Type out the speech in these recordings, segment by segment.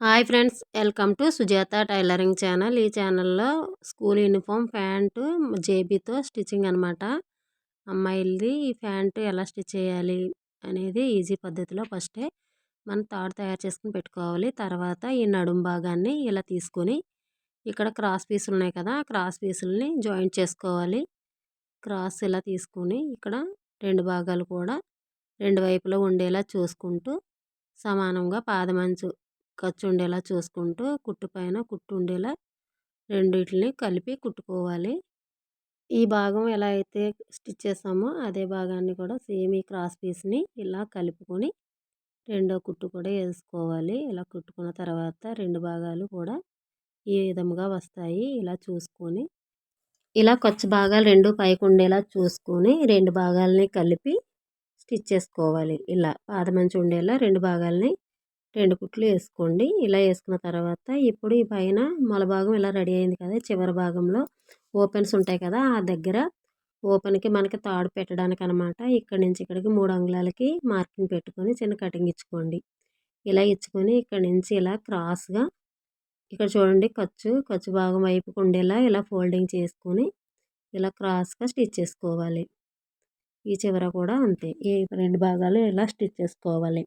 Hi friends welcome to Sujatha tailoring channel. ఈ ఛానల్లో school uniform pant జేబీతో stitching అనమాట అమ్మాయిలది ఈ ప్యాంటు ఎలా స్టిచ్ చేయాలి అనేది ఈజీ పద్ధతిలో ఫస్టే మనం తాడు తయారు చేసుకుని పెట్టుకోవాలి. తర్వాత ఈ నడుం భాగాన్ని ఇలా తీసుకొని ఇక్కడ క్రాస్ పీసులు ఉన్నాయి కదా క్రాస్ పీసులని జాయింట్ చేసుకోవాలి. క్రాస్ ఇలా తీసుకొని ఇక్కడ రెండు భాగాలు కూడా రెండు వైపులో ఉండేలా చూసుకుంటూ సమానంగా పాదమంచు ఖర్చు ఉండేలా చూసుకుంటూ కుట్టు పైన కుట్టు ఉండేలా రెండిటిని కలిపి కుట్టుకోవాలి. ఈ భాగం ఎలా అయితే స్టిచ్ చేసామో అదే భాగాన్ని కూడా సేమ్ ఈ క్రాస్ పీస్ని ఇలా కలుపుకొని రెండో కుట్టు కూడా వేసుకోవాలి. ఇలా కుట్టుకున్న తర్వాత రెండు భాగాలు కూడా ఈ విధముగా వస్తాయి. ఇలా చూసుకొని ఇలా ఖర్చు భాగాలు రెండు పైకి ఉండేలా చూసుకొని రెండు భాగాలని కలిపి స్టిచ్ చేసుకోవాలి. ఇలా పాదమంచి ఉండేలా రెండు భాగాలని రెండు కుట్లు వేసుకోండి. ఇలా వేసుకున్న తర్వాత ఇప్పుడు ఈ పైన మొల భాగం ఇలా రెడీ అయింది కదా చివరి భాగంలో ఓపెన్స్ ఉంటాయి కదా ఆ దగ్గర ఓపెన్కి మనకి తాడు పెట్టడానికి అనమాట ఇక్కడ నుంచి ఇక్కడికి మూడు అంగుళాలకి మార్కింగ్ పెట్టుకొని చిన్న కటింగ్ ఇచ్చుకోండి. ఇలా ఇచ్చుకొని ఇక్కడ నుంచి ఇలా క్రాస్గా ఇక్కడ చూడండి ఖర్చు ఖర్చు భాగం వైపుకు ఉండేలా ఇలా ఫోల్డింగ్ చేసుకొని ఇలా క్రాస్గా స్టిచ్ చేసుకోవాలి. ఈ చివర కూడా అంతే. ఈ రెండు భాగాలు ఇలా స్టిచ్ చేసుకోవాలి.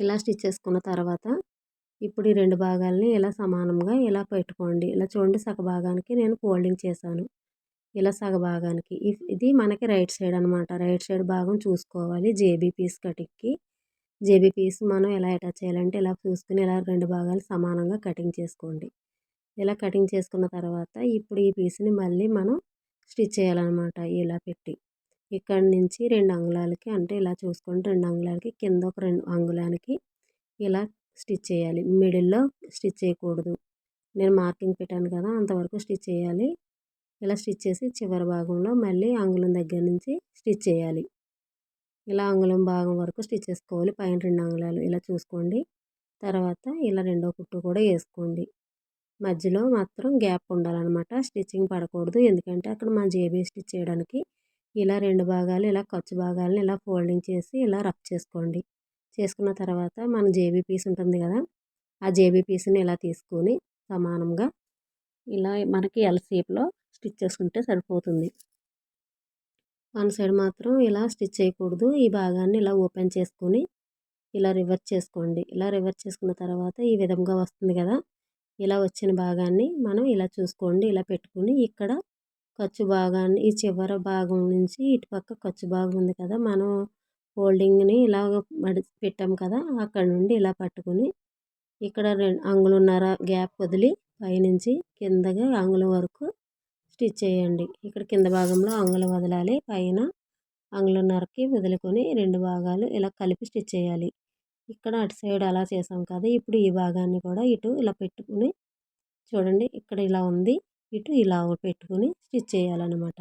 ఇలా స్టిచ్ చేసుకున్న తర్వాత ఇప్పుడు ఈ రెండు భాగాలని ఇలా సమానంగా ఇలా పెట్టుకోండి. ఇలా చూడండి సగ భాగానికి నేను ఫోల్డింగ్ చేశాను. ఇలా సగ భాగానికి. ఇది మనకి రైట్ సైడ్ అనమాట రైట్ సైడ్ భాగం చూసుకోవాలి. జేబీ పీస్ కటింగ్కి. జేబీ పీస్ మనం ఎలా అటాచ్ చేయాలంటే ఇలా చూసుకుని ఇలా రెండు భాగాలు సమానంగా కటింగ్ చేసుకోండి. ఇలా కటింగ్ చేసుకున్న తర్వాత ఇప్పుడు ఈ పీస్ని మళ్ళీ మనం స్టిచ్ చేయాలన్నమాట. ఇలా పెట్టి. ఇక్కడ నుంచి రెండు అంగుళాలకి అంటే ఇలా చూసుకుంటే రెండు అంగుళాలకి కింద ఒక రెండు అంగుళానికి ఇలా స్టిచ్ చేయాలి. మిడిల్లో స్టిచ్ చేయకూడదు. నేను మార్కింగ్ పెట్టాను కదా అంతవరకు స్టిచ్ చేయాలి. ఇలా స్టిచ్ చేసి చివరి భాగంలో మళ్ళీ అంగుళం దగ్గర నుంచి స్టిచ్ చేయాలి. ఇలా అంగుళం భాగం వరకు స్టిచ్ చేసుకోవాలి. పైన రెండు అంగుళాలు ఇలా చూసుకోండి. తర్వాత ఇలా రెండో కుట్టు కూడా వేసుకోండి. మధ్యలో మాత్రం గ్యాప్ ఉండాలన్నమాట. స్టిచ్చింగ్ పడకూడదు. ఎందుకంటే అక్కడ మన జేబీ స్టిచ్ చేయడానికి ఇలా రెండు భాగాలు ఇలా ఖర్చు భాగాలను ఇలా ఫోల్డింగ్ చేసి ఇలా రఫ్ చేసుకోండి. చేసుకున్న తర్వాత మన జేబీ పీస్ ఉంటుంది కదా ఆ జేబీ పీస్ని ఇలా తీసుకొని సమానంగా ఇలా మనకి ఎల్ షేప్లో స్టిచ్ చేసుకుంటే సరిపోతుంది. వన్ సైడ్ మాత్రం ఇలా స్టిచ్ చేయకూడదు. ఈ భాగాన్ని ఇలా ఓపెన్ చేసుకొని ఇలా రివర్స్ చేసుకోండి. ఇలా రివర్స్ చేసుకున్న తర్వాత ఈ విధంగా వస్తుంది కదా ఇలా వచ్చిన భాగాన్ని మనం ఇలా చూసుకోండి. ఇలా పెట్టుకుని ఇక్కడ ఖర్చు భాగాన్ని ఈ చివర భాగం నుంచి ఇటుపక్క ఖర్చు భాగం ఉంది కదా మనం ఫోల్డింగ్ని ఇలాగ మడి పెట్టాం కదా అక్కడ నుండి ఇలా పట్టుకొని ఇక్కడ రెండు అంగుళన్నర గ్యాప్ వదిలి పైనుంచి కిందగా అంగుళం వరకు స్టిచ్ చేయండి. ఇక్కడ కింద భాగంలో అంగుళం వదలాలి పైన అంగుళన్నరకి వదులుకొని రెండు భాగాలు ఇలా కలిపి స్టిచ్ చేయాలి. ఇక్కడ అటు సైడ్ అలా చేసాం కదా ఇప్పుడు ఈ భాగాన్ని కూడా ఇటు ఇలా పెట్టుకుని చూడండి ఇక్కడ ఇలా ఉంది. ఇటు ఇలా పెట్టుకుని స్టిచ్ చేయాలన్నమాట.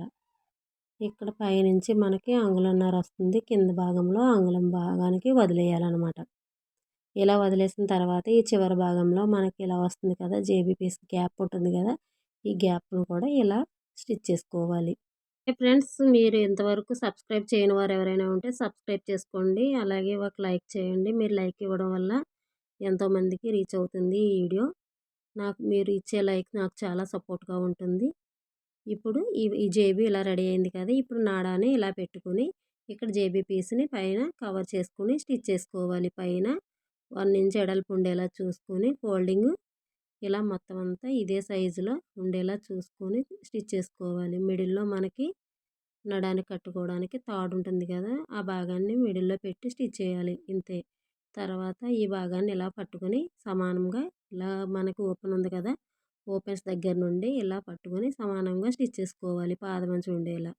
ఇక్కడ పైనుంచి మనకి అంగుళన్నర వస్తుంది. కింద భాగంలో అంగుళం భాగానికి వదిలేయాలన్నమాట. ఇలా వదిలేసిన తర్వాత ఈ చివరి భాగంలో మనకి ఇలా వస్తుంది కదా జేబీ పీస్ గ్యాప్ ఉంటుంది కదా ఈ గ్యాప్ను కూడా ఇలా స్టిచ్ చేసుకోవాలి. ఫ్రెండ్స్ మీరు ఇంతవరకు సబ్స్క్రైబ్ చేయని వారు ఎవరైనా ఉంటే సబ్స్క్రైబ్ చేసుకోండి. అలాగే ఒక లైక్ చేయండి. మీరు లైక్ ఇవ్వడం వల్ల ఎంతోమందికి రీచ్ అవుతుంది ఈ వీడియో. నాకు మీరు ఇచ్చే లైక్ నాకు చాలా సపోర్ట్గా ఉంటుంది. ఇప్పుడు ఈ ఈ జేబీ ఇలా రెడీ అయింది కదా! ఇప్పుడు నాడాని ఇలా పెట్టుకుని ఇక్కడ జేబీ పీస్ని పైన కవర్ చేసుకుని స్టిచ్ చేసుకోవాలి. పైన వన్ ఇంచ్ ఎడల్పు ఉండేలా చూసుకొని ఫోల్డింగ్ ఇలా మొత్తం అంతా ఇదే సైజులో ఉండేలా చూసుకొని స్టిచ్ చేసుకోవాలి. మిడిల్లో మనకి నడానికి కట్టుకోవడానికి తాడు ఉంటుంది కదా! ఆ భాగాన్ని మిడిల్లో పెట్టి స్టిచ్ చేయాలి. ఇంతే. తర్వాత ఈ భాగాన్ని ఇలా పట్టుకొని సమానంగా ఇలా మనకు ఓపెన్ ఉంది కదా ఓపెన్స్ దగ్గర నుండి ఇలా పట్టుకొని సమానంగా స్టిచ్ చేసుకోవాలి పాదమంచి ఉండేలా.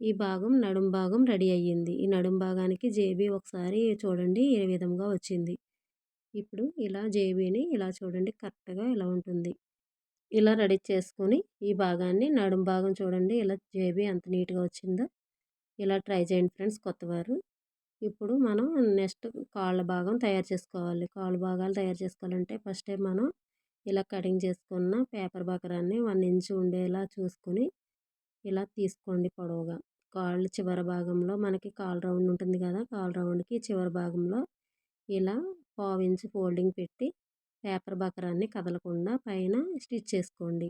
ఈ భాగం నడుం భాగం రెడీ అయ్యింది. ఈ నడుం భాగానికి జేబీ ఒకసారి చూడండి ఏ విధంగా వచ్చింది. ఇప్పుడు ఇలా జేబీని ఇలా చూడండి కరెక్ట్గా ఇలా ఉంటుంది. ఇలా రెడీ చేసుకొని ఈ భాగాన్ని నడుం భాగం చూడండి ఇలా జేబీ ఎంత నీట్గా వచ్చిందో. ఇలా ట్రై చేయండి ఫ్రెండ్స్ కొత్తవారు. ఇప్పుడు మనం నెక్స్ట్ కాళ్ళ భాగం తయారు చేసుకోవాలి. కాళ్ళ భాగాలు తయారు చేసుకోవాలంటే ఫస్ట్ మనం ఇలా కటింగ్ చేసుకున్న పేపర్ బకరాన్ని వన్ ఇంచ్ ఉండేలా చూసుకొని ఇలా తీసుకోండి పొడవుగా. కాళ్ళు చివరి భాగంలో మనకి కాల్ రౌండ్ ఉంటుంది కదా కాల్ రౌండ్కి చివరి భాగంలో ఇలా పావు ఇంచు ఫోల్డింగ్ పెట్టి పేపర్ బకరాన్ని కదలకుండా పైన స్టిచ్ చేసుకోండి.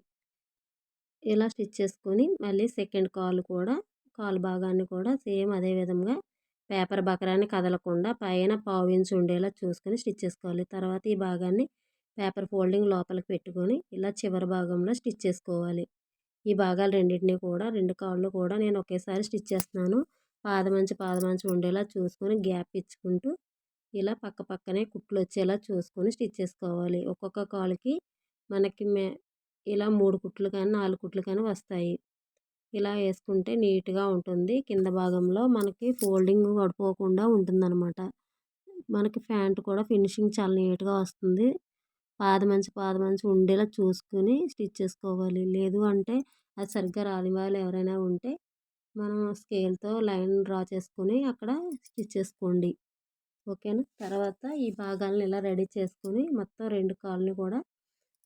ఇలా స్టిచ్ చేసుకొని మళ్ళీ సెకండ్ కాలు కూడా కాలు భాగాన్ని కూడా సేమ్ అదే విధంగా పేపర్ బకరాన్ని కదలకుండా పైన పావు ఇంచు ఉండేలా చూసుకొని స్టిచ్ చేసుకోవాలి. తర్వాత ఈ భాగాన్ని పేపర్ ఫోల్డింగ్ లోపలికి పెట్టుకొని ఇలా చివరి భాగంలో స్టిచ్ చేసుకోవాలి. ఈ భాగాలు రెండింటినీ కూడా రెండు కాళ్ళు కూడా నేను ఒకేసారి స్టిచ్ చేస్తున్నాను. పాదమంచి పాదమంచి ఉండేలా చూసుకొని గ్యాప్ ఇచ్చుకుంటూ ఇలా పక్క పక్కనే కుట్లు వచ్చేలా చూసుకొని స్టిచ్ చేసుకోవాలి. ఒక్కొక్క కాలుకి మనకి మే ఇలా మూడు కుట్లు కానీ నాలుగు కుట్లు కానీ వస్తాయి. ఇలా వేసుకుంటే నీట్గా ఉంటుంది. కింద భాగంలో మనకి ఫోల్డింగ్ పడిపోకుండా ఉంటుందన్నమాట. మనకి ప్యాంట్ కూడా ఫినిషింగ్ చాలా నీట్గా వస్తుంది. పాదమంచి పాదమంచి ఉండేలా చూసుకుని స్టిచ్ చేసుకోవాలి. లేదు అంటే అది సరిగ్గా రాని వాళ్ళు ఎవరైనా ఉంటే మనం స్కేల్తో లైన్ డ్రా చేసుకొని అక్కడ స్టిచ్ చేసుకోండి. ఓకేనా? తర్వాత ఈ భాగాలను ఇలా రెడీ చేసుకొని మొత్తం రెండు కాళ్ళని కూడా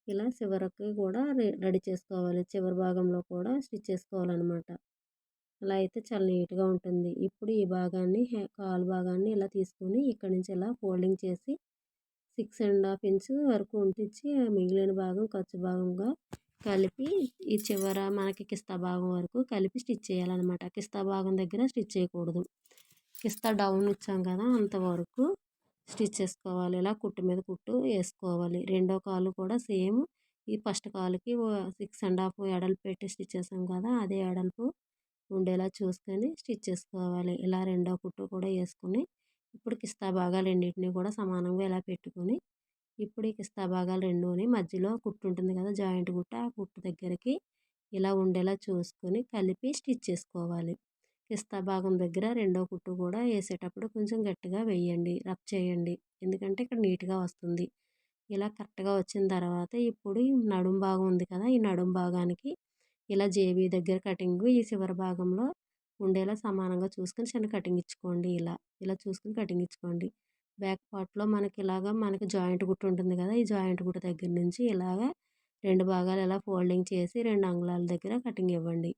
ఇలా చివరికి కూడా రెడీ చేసుకోవాలి. చివరి భాగంలో కూడా స్టిచ్ చేసుకోవాలన్నమాట. అలా అయితే చాలా నీట్గా ఉంటుంది. ఇప్పుడు ఈ భాగాన్ని కాలు భాగాన్ని ఇలా తీసుకొని ఇక్కడ నుంచి ఇలా ఫోల్డింగ్ చేసి సిక్స్ అండ్ హాఫ్ ఇంచ్ వరకు ఉంటించి మిగిలిన భాగం ఖర్చు భాగంగా కలిపి ఈ చివర మనకి కిస్తా భాగం వరకు కలిపి స్టిచ్ చేయాలన్నమాట. కిస్తా భాగం దగ్గర స్టిచ్ చేయకూడదు. కిస్తా డౌన్ ఇచ్చాం కదా అంతవరకు స్టిచ్ చేసుకోవాలి. ఇలా కుట్టు మీద కుట్టు వేసుకోవాలి. రెండో కాలు కూడా సేమ్ ఈ ఫస్ట్ కాలుకి సిక్స్ అండ్ హాఫ్ ఎడల్పు పెట్టి స్టిచ్ చేసాం కదా అదే ఎడల్పు ఉండేలా చూసుకొని స్టిచ్ చేసుకోవాలి. ఇలా రెండో కుట్టు కూడా వేసుకొని ఇప్పుడు కిస్తా భాగాలు రెండింటిని కూడా సమానంగా ఇలా పెట్టుకొని ఇప్పుడు ఈ కిస్తా భాగాలు రెండుని మధ్యలో కుట్టు ఉంటుంది కదా జాయింట్ కుట్ట ఆ కుట్టు దగ్గరికి ఇలా ఉండేలా చూసుకొని కలిపి స్టిచ్ చేసుకోవాలి. కిస్తా భాగం దగ్గర రెండో కుట్టు కూడా వేసేటప్పుడు కొంచెం గట్టిగా వేయండి రబ్ చేయండి. ఎందుకంటే ఇక్కడ నీట్గా వస్తుంది. ఇలా కరెక్ట్గా వచ్చిన తర్వాత ఇప్పుడు నడుం భాగం ఉంది కదా ఈ నడుం భాగానికి ఇలా జేబీ దగ్గర కటింగ్ ఈ చివరి భాగంలో ఉండేలా సమానంగా చూసుకొని చిన్న కటింగ్ ఇచ్చుకోండి ఇలా. ఇలా చూసుకొని కటింగ్ ఇచ్చుకోండి. బ్యాక్ పార్ట్లో మనకి ఇలాగ మనకి జాయింట్ గుట్టు ఉంటుంది కదా ఈ జాయింట్ గుట్ట దగ్గర నుంచి ఇలాగ రెండు భాగాలు ఇలా ఫోల్డింగ్ చేసి రెండు అంగుళాల దగ్గర కటింగ్ ఇవ్వండి.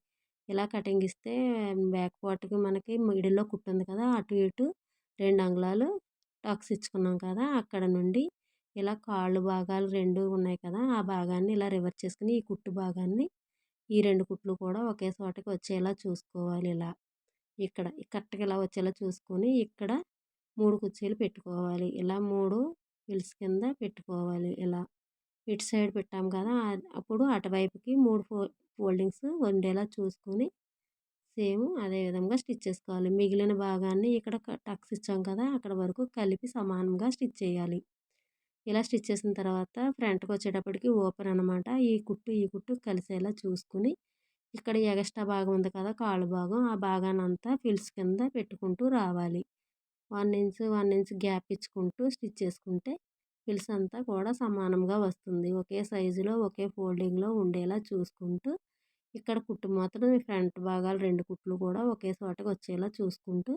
ఇలా కటింగ్ ఇస్తే బ్యాక్ పార్ట్కి మనకి మిడిల్లో కుట్టు ఉంది కదా! అటు ఇటు రెండు అంగుళాలు టక్స్ ఇచ్చుకున్నాం కదా! అక్కడ నుండి ఇలా కాళ్ళు భాగాలు రెండు ఉన్నాయి కదా! ఆ భాగాన్ని ఇలా రివర్స్ చేసుకుని ఈ కుట్టు భాగాన్ని ఈ రెండు కుట్లు కూడా ఒకే చోటకి వచ్చేలా చూసుకోవాలి ఇలా. ఇక్కడ కరెక్ట్గా ఇలా వచ్చేలా చూసుకొని ఇక్కడ మూడు కుర్చీలు పెట్టుకోవాలి. ఇలా మూడు పిల్స్ కింద పెట్టుకోవాలి ఇలా. ఇటు సైడ్ పెట్టాం కదా! అప్పుడు అటువైపుకి మూడు ఫో ఫోల్డింగ్స్ ఉండేలా చూసుకొని సేమ్ అదే విధంగా స్టిచ్ చేసుకోవాలి. మిగిలిన భాగాన్ని ఇక్కడ టక్స్ ఇచ్చాం కదా అక్కడ వరకు కలిపి సమానంగా స్టిచ్ చేయాలి. ఇలా స్టిచ్ చేసిన తర్వాత ఫ్రంట్కి వచ్చేటప్పటికి ఓపెన్ అనమాట ఈ కుట్టు ఈ కుట్టు కలిసేలా చూసుకుని ఇక్కడ ఎగస్ట్రా భాగం ఉంది కదా కాళ్ళు భాగం ఆ భాగాన్ని అంతా ఫిల్స్ కింద పెట్టుకుంటూ రావాలి. One inch one inch gap ఇచ్చుకుంటూ స్టిచ్ చేసుకుంటే ఫిల్స్ అంతా కూడా సమానంగా వస్తుంది. ఒకే సైజులో ఒకే ఫోల్డింగ్లో ఉండేలా చూసుకుంటూ ఇక్కడ కుట్టు మాత్రం ఫ్రంట్ భాగాలు రెండు కుట్లు కూడా ఒకే చోటకి వచ్చేలా చూసుకుంటూ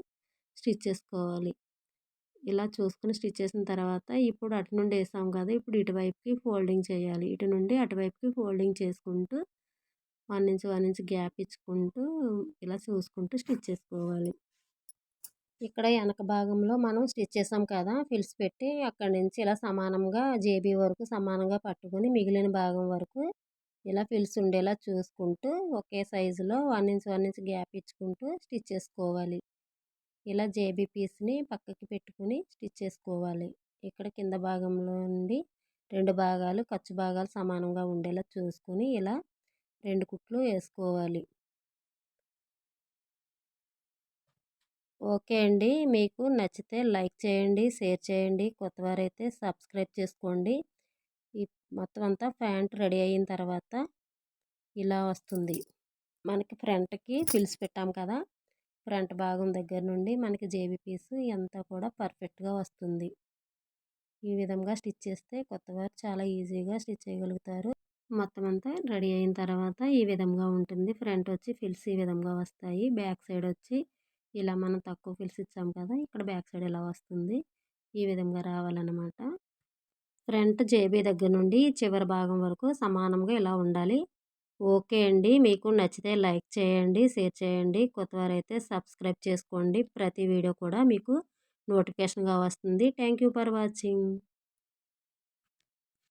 స్టిచ్ చేసుకోవాలి. ఇలా చూసుకుని స్టిచ్ చేసిన తర్వాత ఇప్పుడు అటు నుండి వేసాం కదా! ఇప్పుడు ఇటువైపుకి ఫోల్డింగ్ చేయాలి. ఇటు నుండి అటువైపుకి ఫోల్డింగ్ చేసుకుంటూ one inch one inch gap ఇచ్చుకుంటూ ఇలా చూసుకుంటూ స్టిచ్ చేసుకోవాలి. ఇక్కడ వెనక భాగంలో మనం స్టిచ్ చేసాం కదా! ఫిల్స్ పెట్టి అక్కడి నుంచి ఇలా సమానంగా జేబీ వరకు సమానంగా పట్టుకొని మిగిలిన భాగం వరకు ఇలా ఫిల్స్ ఉండేలా చూసుకుంటూ ఒకే సైజులో one inch one inch gap ఇచ్చుకుంటూ స్టిచ్ చేసుకోవాలి. ఇలా జేబీ పీస్ని పక్కకి పెట్టుకుని స్టిచ్ చేసుకోవాలి. ఇక్కడ కింద భాగంలో నుండి రెండు భాగాలు ఖర్చు భాగాలు సమానంగా ఉండేలా చూసుకొని ఇలా రెండు కుట్లు వేసుకోవాలి. ఓకే అండి. మీకు నచ్చితే లైక్ చేయండి షేర్ చేయండి కొత్తవారైతే సబ్స్క్రైబ్ చేసుకోండి. ఈ మొత్తం అంతా ప్యాంట్ రెడీ అయిన తర్వాత ఇలా వస్తుంది. మనకి ఫ్రంట్కి పిలిచి పెట్టాం కదా! ఫ్రంట్ భాగం దగ్గర నుండి మనకి జేబీ పీసు అంతా కూడా పర్ఫెక్ట్గా వస్తుంది. ఈ విధంగా స్టిచ్ చేస్తే కొత్తవారు చాలా ఈజీగా స్టిచ్ చేయగలుగుతారు. మొత్తం అంతా రెడీ అయిన తర్వాత ఈ విధంగా ఉంటుంది. ఫ్రంట్ వచ్చి ఫిల్స్ ఈ విధంగా వస్తాయి. బ్యాక్ సైడ్ వచ్చి ఇలా మనం తక్కువ ఫిల్స్ ఇచ్చాం కదా! ఇక్కడ బ్యాక్ సైడ్ ఇలా వస్తుంది? ఈ విధంగా రావాలన్నమాట. ఫ్రంట్ జేబీ దగ్గర నుండి చివరి భాగం వరకు సమానంగా ఇలా ఉండాలి. ఓకే అండి. మీకు నచ్చితే లైక్ చేయండి షేర్ చేయండి. కొత్తవారైతే సబ్స్క్రైబ్ చేసుకోండి. ప్రతి వీడియో కూడా మీకు నోటిఫికేషన్గా వస్తుంది. Thank you for watching.